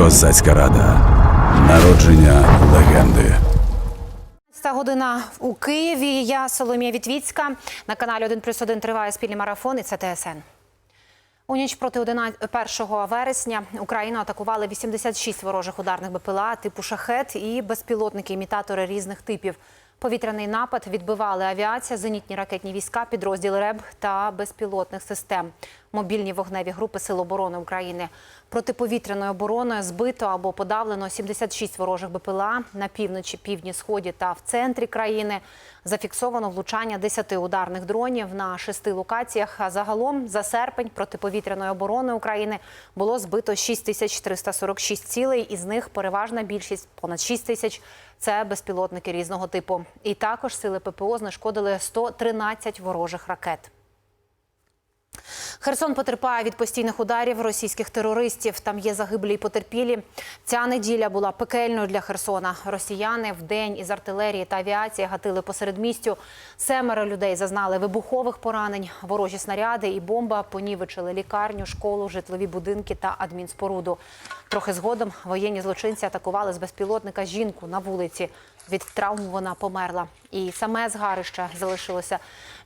Козацька рада. Народження легенди. Ця година у Києві. Я Соломія Вітвіцька. На каналі 1 плюс 1 триває спільний марафон і це ТСН. У ніч проти 11 1 вересня Україну атакували 86 ворожих ударних БПЛА типу шахет і безпілотники-імітатори різних типів. Повітряний напад відбивали авіація, зенітні ракетні війська, підрозділи РЕБ та безпілотних систем. Мобільні вогневі групи Сил оборони України. Протиповітряною обороною збито або подавлено 76 ворожих БПЛА на півночі, півдні, сході та в центрі країни. Зафіксовано влучання 10 ударних дронів на шести локаціях. А загалом за серпень протиповітряної оборони України було збито 6346 цілей. Із них переважна більшість понад 6 тисяч це безпілотники різного типу. І також сили ППО знешкодили 113 ворожих ракет. Херсон потерпає від постійних ударів російських терористів. Там є загиблі й потерпілі. Ця неділя була пекельною для Херсона. Росіяни в день із артилерії та авіації гатили посеред містю. Семеро людей зазнали вибухових поранень. Ворожі снаряди і бомба понівечили лікарню, школу, житлові будинки та адмінспоруду. Трохи згодом воєнні злочинці атакували з безпілотника жінку на вулиці. Від травм вона померла. І саме згарище залишилося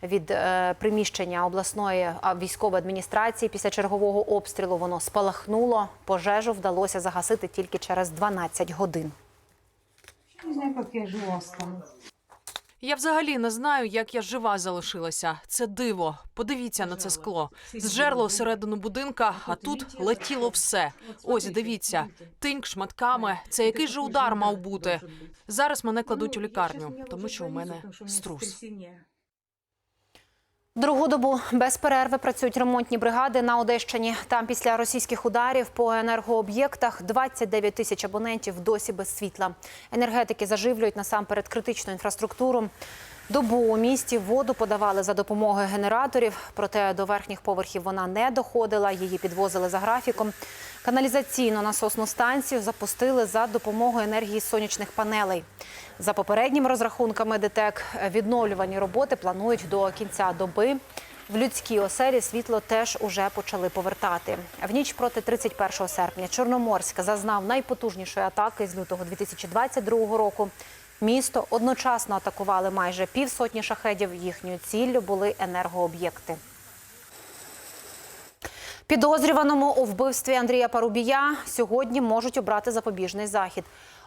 від е, приміщення обласної військової адміністрації. Після чергового обстрілу воно спалахнуло. Пожежу вдалося загасити тільки через 12 годин. Не я взагалі не знаю, як я жива залишилася. Це диво. Подивіться на це скло. Зжерло середину будинка, а тут летіло все. Ось дивіться, тиньк шматками. Це який же удар мав бути? Зараз мене кладуть у лікарню, тому що у мене струс. Другу добу без перерви працюють ремонтні бригади на Одещині. Там після російських ударів по енергооб'єктах 29 тисяч абонентів досі без світла. Енергетики заживлюють насамперед критичну інфраструктуру. Добу у місті воду подавали за допомогою генераторів, проте до верхніх поверхів вона не доходила. Її підвозили за графіком. Каналізаційну насосну станцію запустили за допомогою енергії сонячних панелей. За попередніми розрахунками ДТЕК відновлювані роботи планують до кінця доби. В людській оселі світло теж уже почали повертати. В ніч проти 31 серпня Чорноморськ зазнав найпотужнішої атаки з лютого 2022 року. Місто одночасно атакували майже півсотні шахедів. Їхньою ціллю були енергооб'єкти. Підозрюваному у вбивстві Андрія Парубія сьогодні можуть обрати запобіжний захід.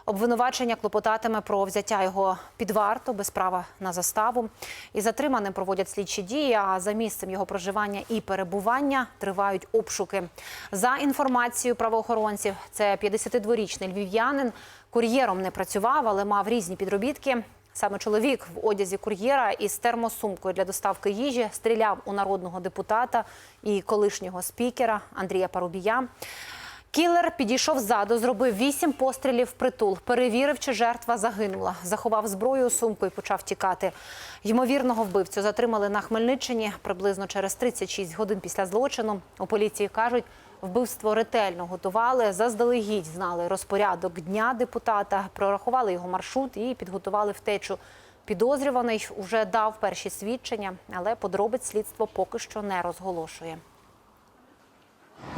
Обвинувачення клопотатиме про взяття його під варту без права на заставу. І затриманим проводять слідчі дії. А за місцем його проживання і перебування тривають обшуки. За інформацією правоохоронців, це 52-річний львів'янин. Кур'єром не працював, але мав різні підробітки. Саме чоловік в одязі кур'єра із термосумкою для доставки їжі стріляв у народного депутата і колишнього спікера Андрія Парубія. Кілер підійшов ззаду, зробив вісім пострілів в притул, перевірив, чи жертва загинула, заховав зброю у сумку і почав тікати. Ймовірного вбивцю затримали на Хмельниччині приблизно через 36 годин після злочину. У поліції кажуть, вбивство ретельно готували, заздалегідь знали розпорядок дня депутата, прорахували його маршрут і підготували втечу. Підозрюваний уже дав перші свідчення, але подробиць слідство поки що не розголошує.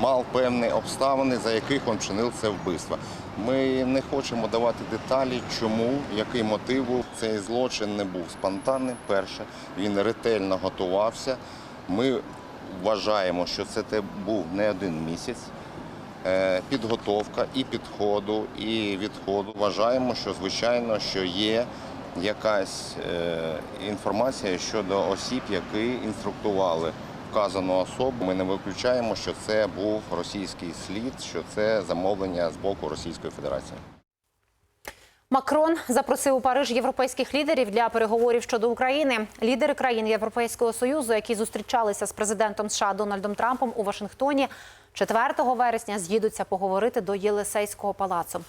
Мав певні обставини, за яких він вчинив це вбивство. Ми не хочемо давати деталі, чому, який мотив. Цей злочин не був спонтанним. Перше, він ретельно готувався. Ми вважаємо, що це був не один місяць. Е, Підготовка і підходу, і відходу. Вважаємо, що звичайно, що є якась е, інформація щодо осіб, які інструктували вказану особу. Ми не виключаємо, що це був російський слід, що це замовлення з боку Російської Федерації. Макрон запросив у Париж європейських лідерів для переговорів щодо України. Лідери країн Європейського союзу, які зустрічалися з президентом США Дональдом Трампом у Вашингтоні. 4 вересня з'їдуться поговорити до Єлисейського палацу.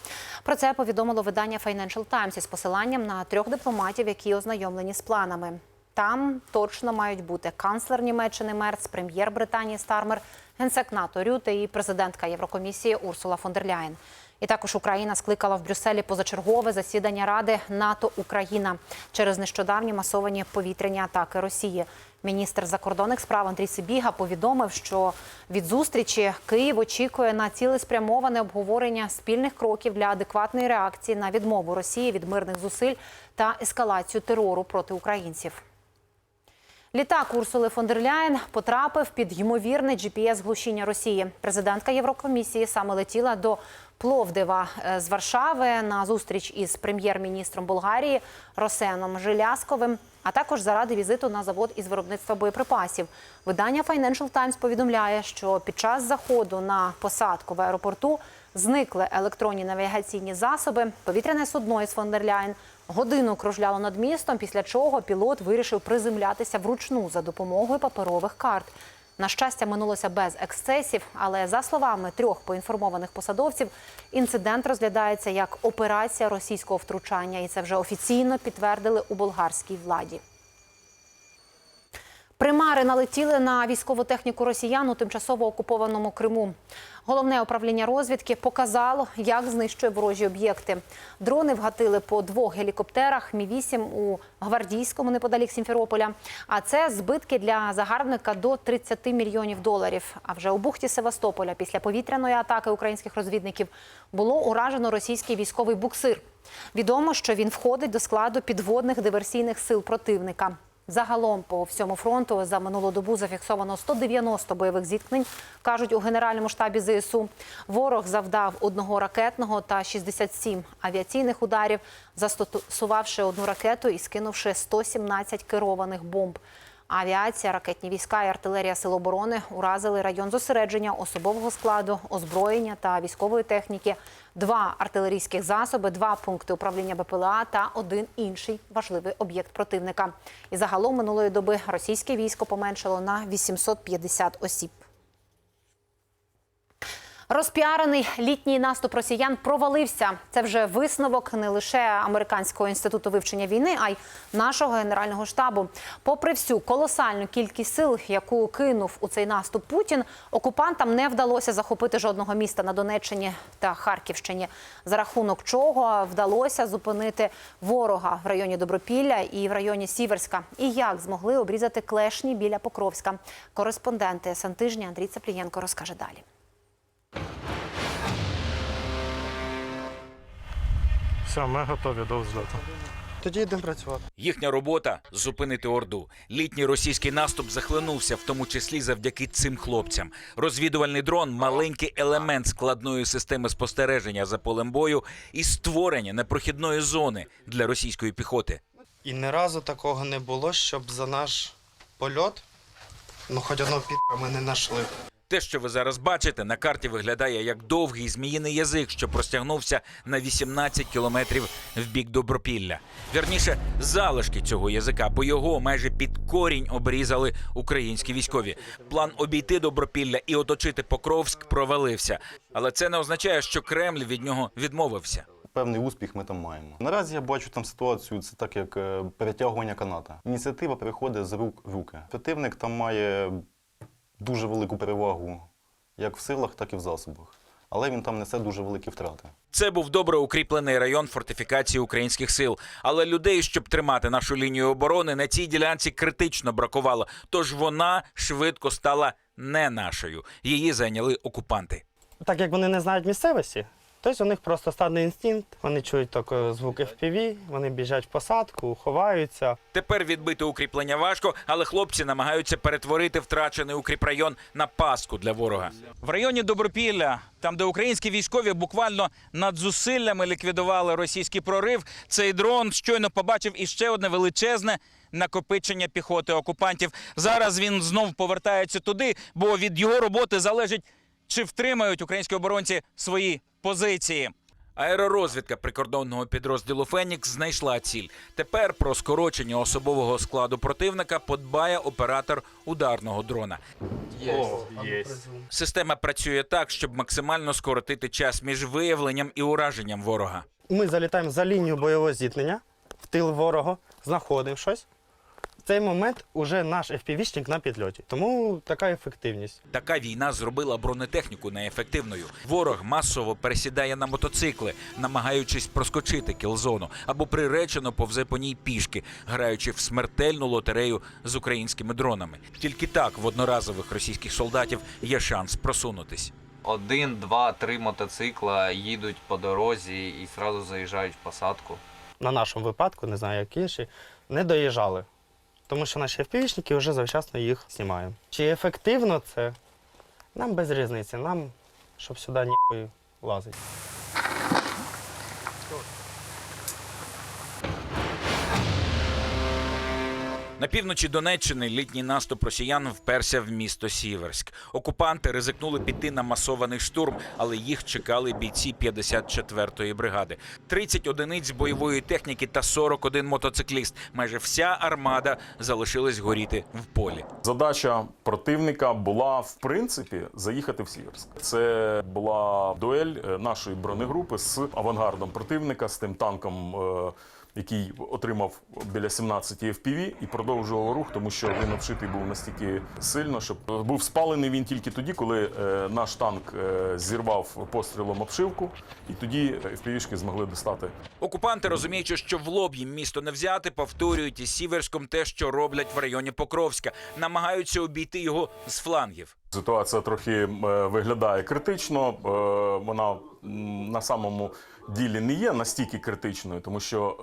Про це повідомило видання Financial Times із посиланням на трьох дипломатів, які ознайомлені з планами. Там точно мають бути канцлер Німеччини Мерц, прем'єр Британії Стармер, генсек НАТО Рюте і президентка Єврокомісії Урсула фон дер Ляєн. І також Україна скликала в Брюсселі позачергове засідання Ради НАТО Україна через нещодавні масовані повітряні атаки Росії. Міністр закордонних справ Андрій Сибіга повідомив, що від зустрічі Київ очікує на цілеспрямоване обговорення спільних кроків для адекватної реакції на відмову Росії від мирних зусиль та ескалацію терору проти українців. Літак Урсули фон дер Ляєн потрапив під ймовірне GPS-глушіння Росії. Президентка Єврокомісії саме летіла до Пловдива е, з Варшави на зустріч із прем'єр-міністром Болгарії Росеном Жилясковим, а також заради візиту на завод із виробництва боєприпасів. Видання Financial Times повідомляє, що під час заходу на посадку в аеропорту зникли електронні навігаційні засоби. Повітряне судно із фон годину кружляло над містом, після чого пілот вирішив приземлятися вручну за допомогою паперових карт. На щастя, минулося без ексцесів, але за словами трьох поінформованих посадовців, інцидент розглядається як операція російського втручання, і це вже офіційно підтвердили у болгарській владі. Примари налетіли на військову техніку росіян у тимчасово окупованому Криму. Головне управління розвідки показало, як знищує ворожі об'єкти. Дрони вгатили по двох гелікоптерах Мі-8 у Гвардійському неподалік Сімферополя. А це збитки для загарбника до 30 мільйонів доларів. А вже у бухті Севастополя після повітряної атаки українських розвідників було уражено російський військовий буксир. Відомо, що він входить до складу підводних диверсійних сил противника. Загалом по всьому фронту за минулу добу зафіксовано 190 бойових зіткнень, кажуть у Генеральному штабі ЗСУ. Ворог завдав одного ракетного та 67 авіаційних ударів, застосувавши одну ракету і скинувши 117 керованих бомб. Авіація, ракетні війська і артилерія Сил оборони уразили район зосередження особового складу, озброєння та військової техніки, два артилерійських засоби, два пункти управління БПЛА та один інший важливий об'єкт противника. І загалом минулої доби російське військо поменшало на 850 осіб. Розпіарений літній наступ росіян провалився. Це вже висновок не лише американського інституту вивчення війни, а й нашого генерального штабу. Попри всю колосальну кількість сил, яку кинув у цей наступ Путін, окупантам не вдалося захопити жодного міста на Донеччині та Харківщині. За рахунок чого вдалося зупинити ворога в районі Добропілля і в районі Сіверська. І як змогли обрізати клешні біля Покровська. Кореспонденти Сантижня Андрій Цаплієнко розкаже далі. Все, ми готові до взльоту. Тоді йдемо працювати. Їхня робота зупинити орду. Літній російський наступ захлинувся, в тому числі завдяки цим хлопцям. Розвідувальний дрон маленький елемент складної системи спостереження за полем бою і створення непрохідної зони для російської піхоти. І ні разу такого не було, щоб за наш польот, ну хоч одного підра ми не знайшли. Те, що ви зараз бачите, на карті виглядає як довгий зміїний язик, що простягнувся на 18 кілометрів в бік Добропілля. Вірніше, залишки цього язика, бо його майже під корінь обрізали українські військові. План обійти Добропілля і оточити Покровськ провалився. Але це не означає, що Кремль від нього відмовився. Певний успіх ми там маємо. Наразі я бачу там ситуацію, це так як е, перетягування каната. Ініціатива переходить з рук в руки. Противник там має дуже велику перевагу як в силах, так і в засобах. Але він там несе дуже великі втрати. Це був добре укріплений район фортифікації українських сил. Але людей, щоб тримати нашу лінію оборони, на цій ділянці критично бракувало. Тож вона швидко стала не нашою. Її зайняли окупанти. Так як вони не знають місцевості, тобто у них просто стадний інстинкт, вони чують тільки звуки FPV, вони біжать в посадку, ховаються. Тепер відбити укріплення важко, але хлопці намагаються перетворити втрачений укріпрайон на паску для ворога. В районі Добропілля, там де українські військові буквально над зусиллями ліквідували російський прорив, цей дрон щойно побачив іще одне величезне. Накопичення піхоти окупантів. Зараз він знов повертається туди, бо від його роботи залежить, чи втримають українські оборонці свої позиції. Аеророзвідка прикордонного підрозділу Фенікс знайшла ціль. Тепер про скорочення особового складу противника подбає оператор ударного дрона. О, є. Система працює так, щоб максимально скоротити час між виявленням і ураженням ворога. Ми залітаємо за лінію бойового зіткнення в тил ворогу, знаходимо щось. Цей момент уже наш FPV-шник на підльоті. Тому така ефективність. Така війна зробила бронетехніку неефективною. Ворог масово пересідає на мотоцикли, намагаючись проскочити кілзону, або приречено повзе по ній пішки, граючи в смертельну лотерею з українськими дронами. Тільки так в одноразових російських солдатів є шанс просунутись. Один, два, три мотоцикла їдуть по дорозі і одразу заїжджають в посадку. На нашому випадку, не знаю, як інші, не доїжджали. Тому що наші FPV-шники вже завчасно їх знімають. Чи ефективно це? Нам без різниці. Нам, щоб сюди ніхуй лазить. На півночі Донеччини літній наступ росіян вперся в місто Сіверськ. Окупанти ризикнули піти на масований штурм, але їх чекали бійці 54-ї бригади. 30 одиниць бойової техніки та 41 мотоцикліст. Майже вся армада залишилась горіти в полі. Задача противника була в принципі заїхати в Сіверськ. Це була дуель е, нашої бронегрупи з авангардом противника, з тим танком, е, який отримав біля 17 FPV і продовжував рух, тому що він обшитий був настільки сильно, що був спалений він тільки тоді, коли е, наш танк е, зірвав пострілом обшивку, і тоді FPV-шки змогли достати Окупанти, розуміючи, що в лоб їм місто не взяти, повторюють із Сіверськом те, що роблять в районі Покровська, намагаються обійти його з флангів. Ситуація трохи е, виглядає критично. Е, Вона на самому ділі не є настільки критичною, тому що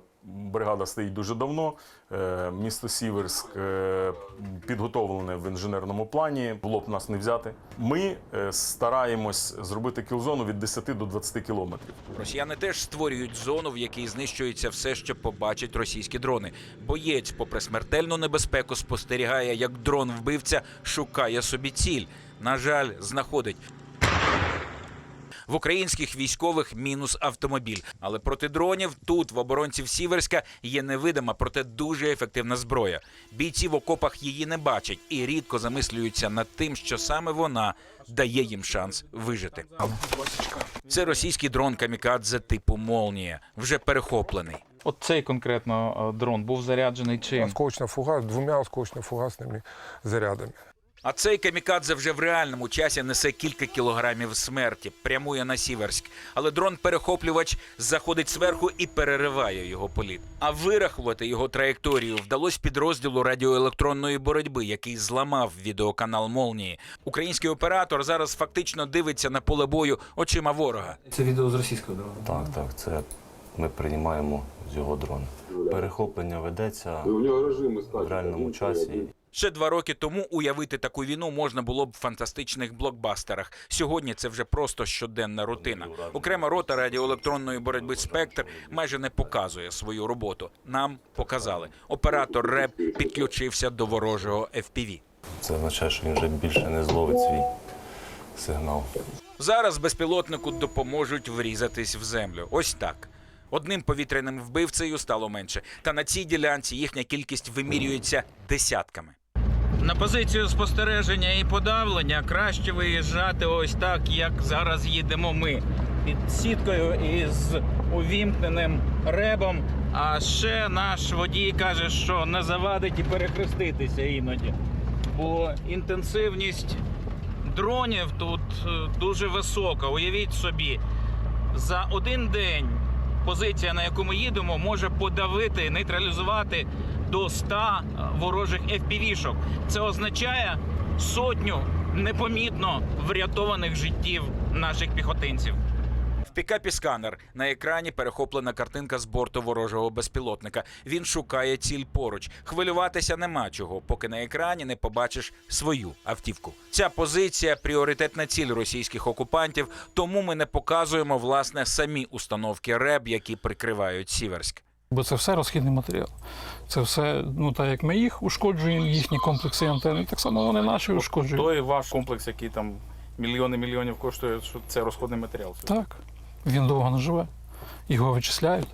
е, бригада стоїть дуже давно. Е, Місто Сіверськ е, підготовлене в інженерному плані. Було б нас не взяти. Ми е, стараємось зробити кілзону від 10 до 20 кілометрів. Росіяни теж створюють зону, в якій знищується все, що побачать російські дрони. Боєць, попри смертельну небезпеку, спостерігає, як дрон вбивця шукає собі ціль. На жаль, знаходить. В українських військових мінус автомобіль. Але проти дронів тут, в оборонців Сіверська, є невидима, проте дуже ефективна зброя. Бійці в окопах її не бачать і рідко замислюються над тим, що саме вона дає їм шанс вижити. Це російський дрон камікадзе типу Молнія, вже перехоплений. От цей конкретно е, дрон був заряджений чим? Осколочно фугас, двома осколочно-фугасними зарядами. А цей камікадзе вже в реальному часі несе кілька кілограмів смерті, прямує на Сіверськ. Але дрон-перехоплювач заходить зверху і перериває його політ. А вирахувати його траєкторію вдалося підрозділу радіоелектронної боротьби, який зламав відеоканал Молнії. Український оператор зараз фактично дивиться на поле бою очима ворога. Це відео з російського дрону. Так, так, це ми приймаємо з його дрона. Перехоплення ведеться в реальному часі. Ще два роки тому уявити таку війну можна було б в фантастичних блокбастерах. Сьогодні це вже просто щоденна рутина. Окрема рота радіоелектронної боротьби Спектр майже не показує свою роботу. Нам показали. Оператор РЕП підключився до ворожого FPV. Це означає, що він вже більше не зловить свій сигнал. Зараз безпілотнику допоможуть врізатись в землю. Ось так. Одним повітряним вбивцею стало менше. Та на цій ділянці їхня кількість вимірюється десятками. На позицію спостереження і подавлення краще виїжджати ось так, як зараз їдемо ми. Під сіткою із увімкненим ребом. А ще наш водій каже, що не завадить і перехреститися іноді. Бо інтенсивність дронів тут е, дуже висока. Уявіть собі, за один день позиція, на яку ми їдемо, може подавити, нейтралізувати до 100 ворожих FPV-шок. Це означає сотню непомітно врятованих життів наших піхотинців. В пікапі сканер на екрані перехоплена картинка з борту ворожого безпілотника. Він шукає ціль поруч. Хвилюватися нема чого, поки на екрані не побачиш свою автівку. Ця позиція пріоритетна ціль російських окупантів, тому ми не показуємо власне самі установки РЕБ, які прикривають Сіверськ. Бо це все розхідний матеріал. Це все, ну так як ми їх ушкоджуємо, їхні комплекси антени, так само вони наші ушкоджують. Той ваш комплекс, який там мільйони мільйонів коштує, що це розходний матеріал. Так. Він довго не живе. Його вичисляють.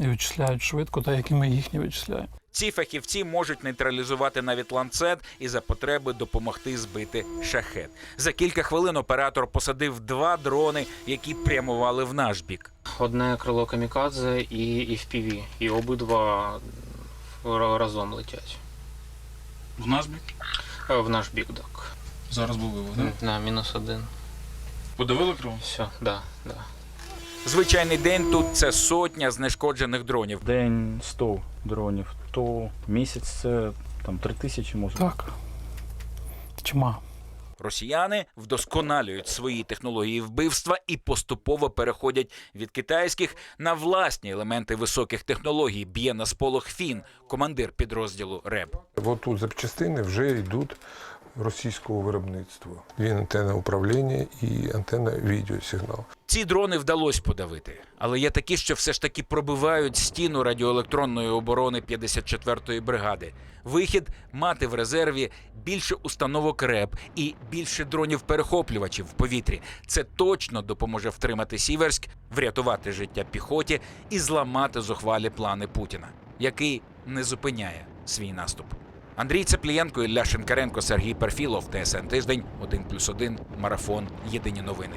І вичисляють швидко, так як і ми їхні вичисляємо. Ці фахівці можуть нейтралізувати навіть ланцет і за потреби допомогти збити шахет. За кілька хвилин оператор посадив два дрони, які прямували в наш бік. Одне крило камікадзе і FPV. І обидва разом летять. В наш бік? Е, В наш бік, так. Зараз був вибух, На мінус один. Подавили кров? Все, да, да. Звичайний день тут це сотня знешкоджених дронів. День 100 дронів, то місяць це там 3 тисячі може. Так. Чима. Росіяни вдосконалюють свої технології вбивства і поступово переходять від китайських на власні елементи високих технологій. Б'є на сполох фін, командир підрозділу РЕБ. От тут запчастини вже йдуть російського виробництва. Він антенна управління і антенна відеосигнал. Ці дрони вдалося подавити, але є такі, що все ж таки пробивають стіну радіоелектронної оборони 54-ї бригади. Вихід мати в резерві більше установок РЕБ і більше дронів-перехоплювачів в повітрі. Це точно допоможе втримати Сіверськ, врятувати життя піхоті і зламати зухвалі плани Путіна, який не зупиняє свій наступ. Андрій Цеплієнко, Ілля Шинкаренко, Сергій Перфілов, ТСН Тиждень, 1+,1, Марафон. Єдині новини.